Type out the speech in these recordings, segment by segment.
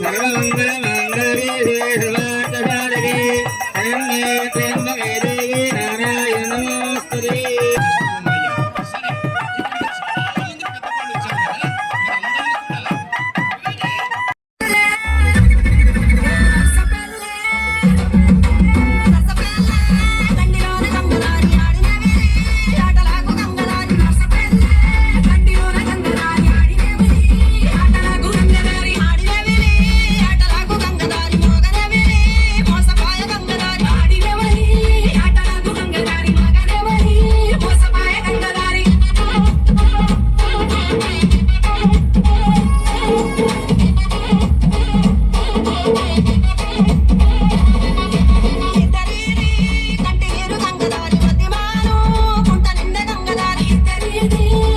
Sarvamangala மங்களே தேர்ந்தவே you.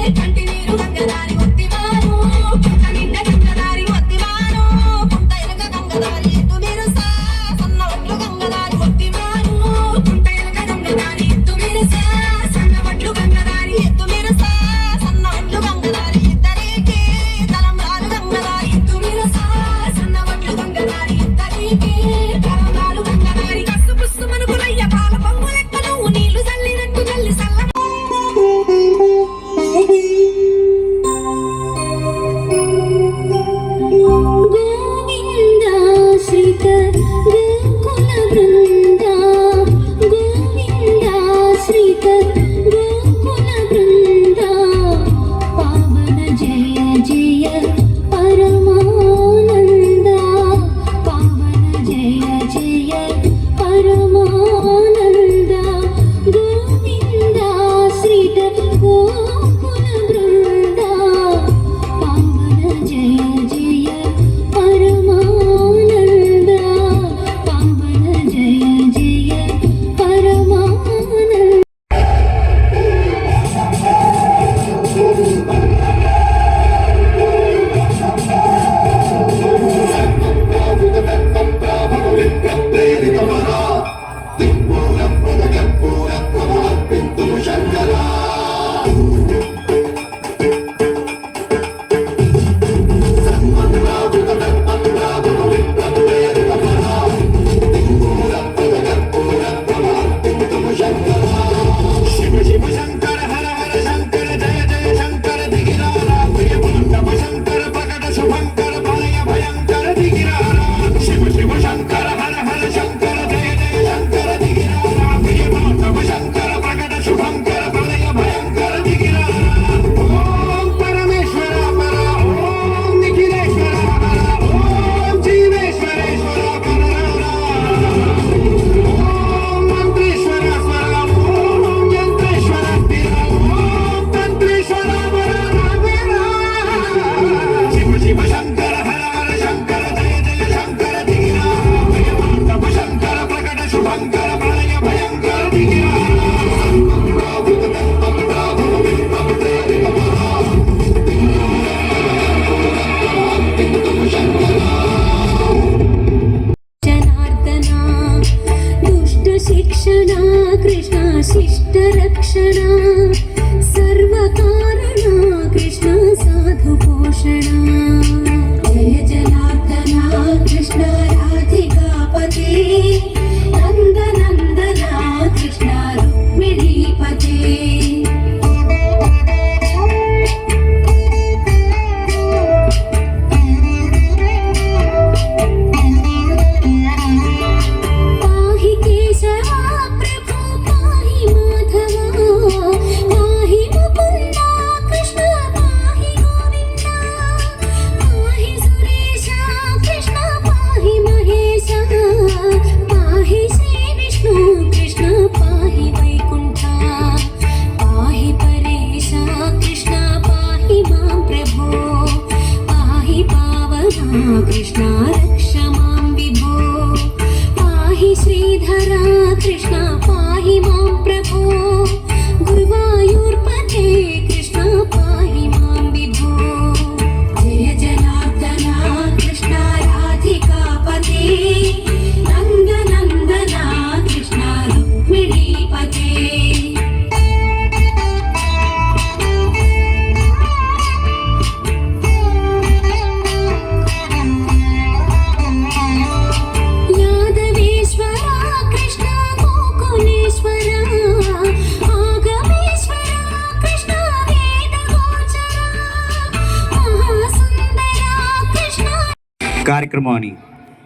కార్యక్రమాన్ని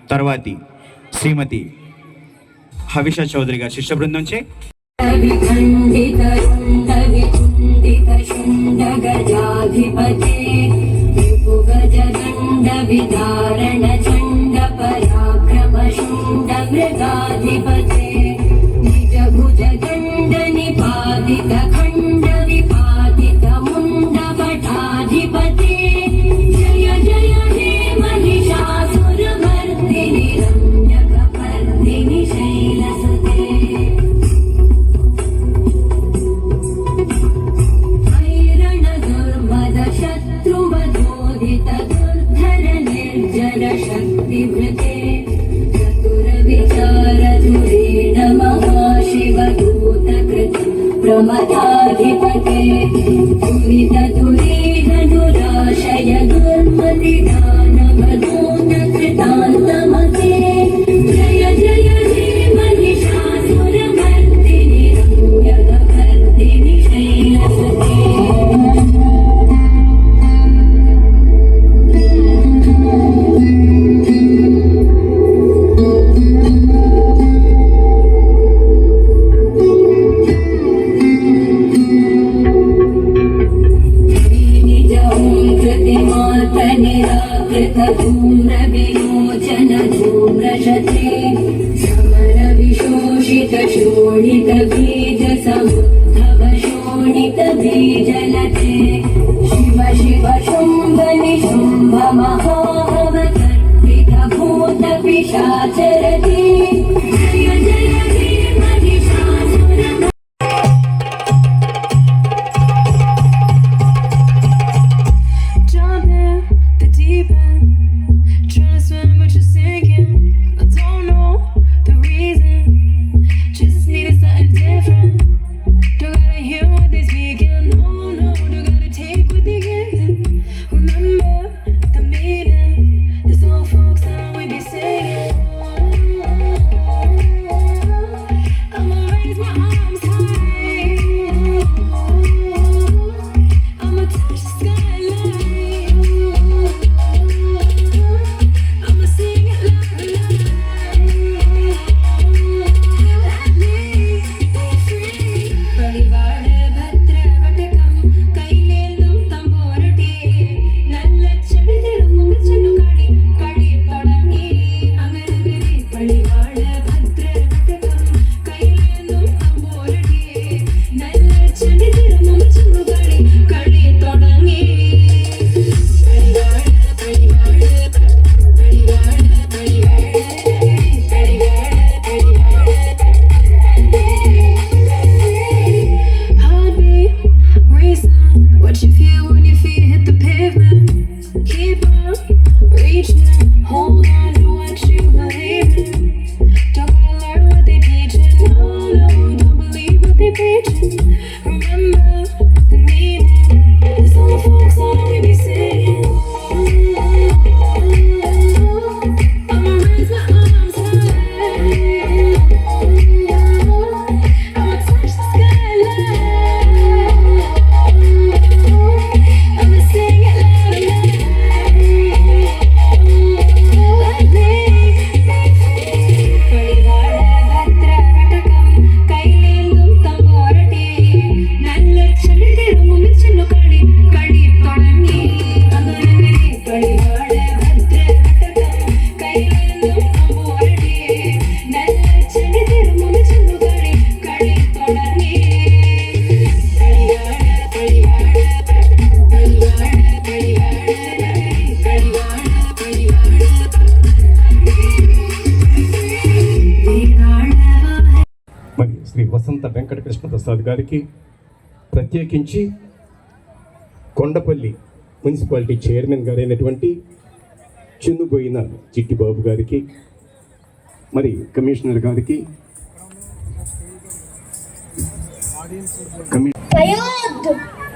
తర్వాతి శ్రీమతి హవిష చౌదరి గారు శిష్య బృందంచే విధారణ చండ పరాక్రమ శుండ మృగాధిపతే నిజ భుజ దండ నిపాదిత অধিপতি வழிகாடு వెంకట కృష్ణప్రసాద్ గారికి ప్రత్యేకించి కొండపల్లి మున్సిపాలిటీ చైర్మన్ గారైనటువంటి చిన్నుపోయిన చిట్టిబాబు గారికి మరి కమిషనర్ గారికి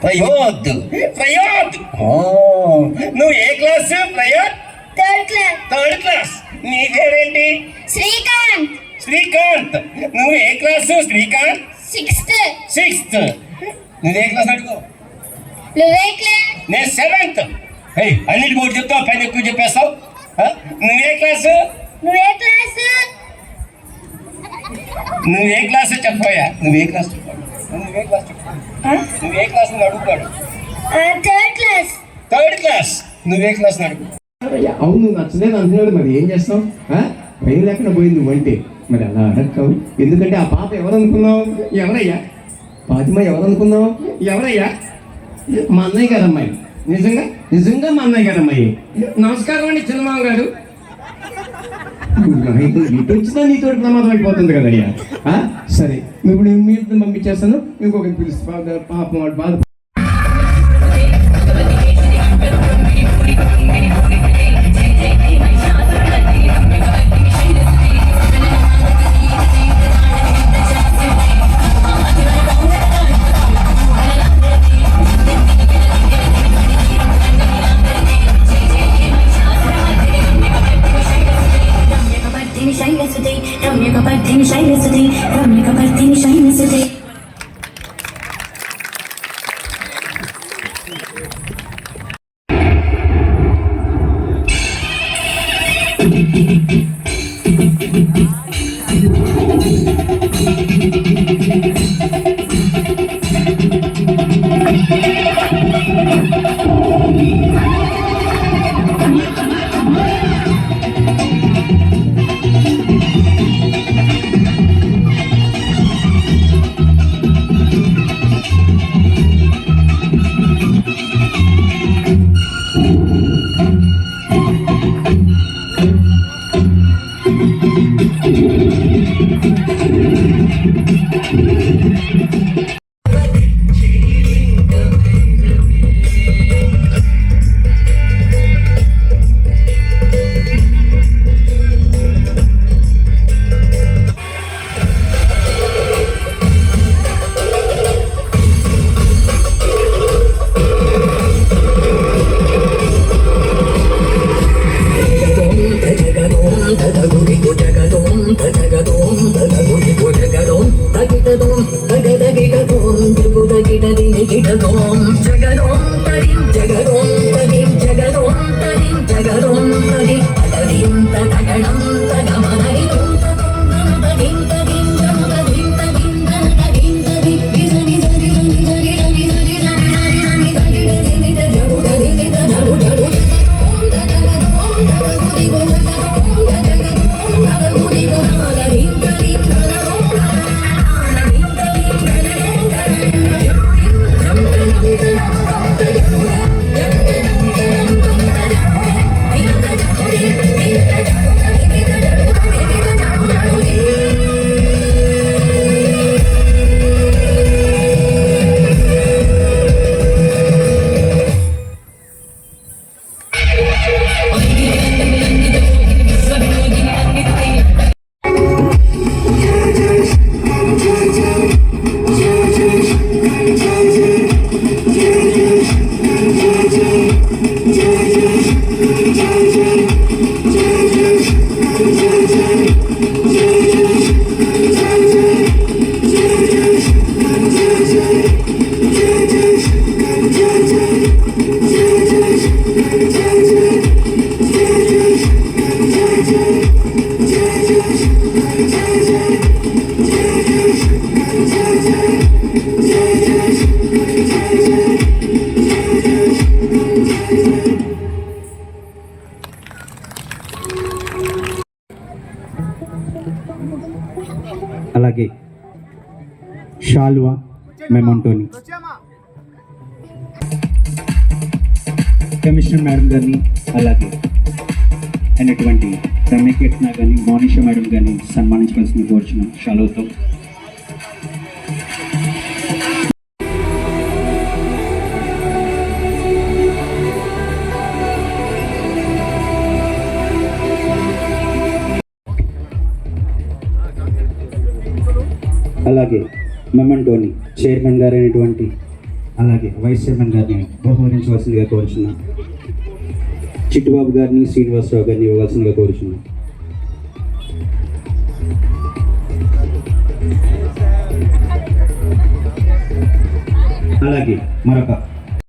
ప్రయోద్! నువ్వు ఏ class? Third class third class నీ పేరేంటి? శ్రీకాంత్! శ్రీకాంత్! నువ్వు ఏ క్లాస్? శ్రీకాంత్? సిక్స్త్ సిక్స్త్ నువ్వు ఏ క్లాస్ అడుగు? నువ్వే క్లాస్ నేను సెవెంత్ ఏయ్ అన్నిటి మూడు చెప్తావు? పైన ఎక్కువ చెప్పేస్తావు. నువ్వే క్లాస్ నువ్వే క్లాస్ నువ్వే క్లాస్ చెప్పోయా? నువ్వే క్లాస్ నువ్వే క్లాస్ నువ్వే క్లాస్ అడుగుతాడు? థర్డ్ క్లాస్ థర్డ్ క్లాస్ నువ్వే క్లాస్ అడుగు? అవును నచ్చలేదు అంటున్నాడు మరి ఏం చేస్తావు ట్రైన్ లేకుండా పోయింది వంటే. మరి అలా అడగవు ఎందుకంటే ఆ పాప ఎవరనుకున్నావు? ఎవరయ్యా? పాతిమ ఎవరనుకున్నావు? ఎవరయ్యా? మా అన్నయ్య గారు అమ్మాయి. నిజంగా? నిజంగా మా అన్నయ్య గారు అమ్మాయి. నమస్కారం అండి చిన్నమామ గారు. ఇటు వచ్చినా నీతో ప్రమాదం అయిపోతుంది కదయ్యా. ఆ? సరే నువ్వు ఇప్పుడు మీరు పంపించేస్తాను. ఇంకొకటి పిలుస్తా పాప- పాపం వాడు బాధ అలాగే షాల్వా మెమంటోని. కమిషనర్ మేడం గారిని అలాగే అయినటువంటి రమ్యకీర్తన కానీ మోనిష మేడం గారిని సన్మానించవలసిన కోరుచున్నాం షాలువతో. అలాగే మెమంటోని చైర్మన్ గారైనటువంటి అలాగే వైస్ చైర్మన్ గారిని బహుమరించవలసిందిగా కోరుచున్నాం. చిట్టుబాబు గారిని శ్రీనివాసరావు గారిని ఇవ్వవలసిందిగా కోరుచున్నాం. అలాగే మరొక